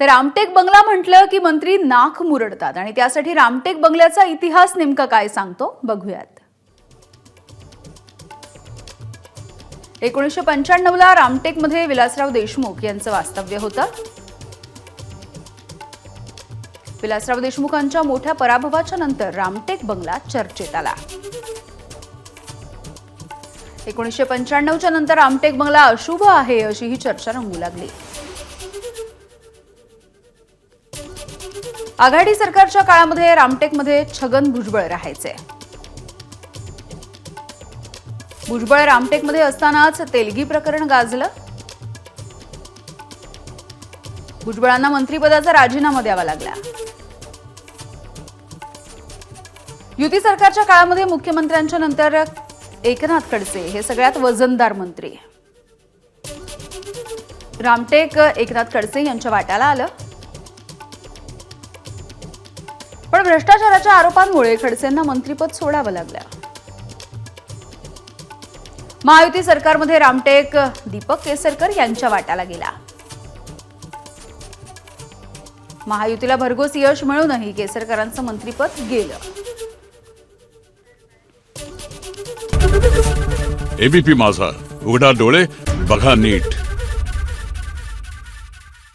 तर रामटेक बंगला म्हटलं की मंत्री नाक मुरडतात. आणि त्यासाठी रामटेक बंगल्याचा इतिहास नेमका काय सांगतो? बघूयात. एकोणीसशे पंच्याण्णवला रामटेकमध्ये विलासराव देशमुख यांचं वास्तव्य होतं. विलासराव देशमुखांच्या मोठ्या पराभवाच्या नंतर रामटेक बंगला चर्चेत आला. एकोणीसशे पंच्याण्णवच्या नंतर रामटेक बंगला अशुभ आहे अशी ही चर्चा रंगू लागली. आघाडी सरकारच्या काळामध्ये रामटेकमध्ये छगन भुजबळ राहायचे. भुजबळ रामटेकमध्ये असतानाच तेलगी प्रकरण गाजलं. भुजबळांना मंत्रिपदाचा राजीनामा द्यावा लागला. युती सरकारच्या काळामध्ये मुख्यमंत्र्यांच्या नंतर एकनाथ खडसे हे सगळ्यात वजनदार मंत्री. रामटेक एकनाथ खडसे यांच्या वाट्याला आलं. पण भ्रष्टाचाराच्या आरोपांमुळे खडसेंना मंत्रीपद सोडावं लागलं. महायुती सरकारमध्ये रामटेक दीपक केसरकर यांच्या वाट्याला गेला. महायुतीला भरघोस यश मिळूनही केसरकरांचं मंत्रीपद गेलं. एबीपी माझा. उघडा डोळे बघा नीट.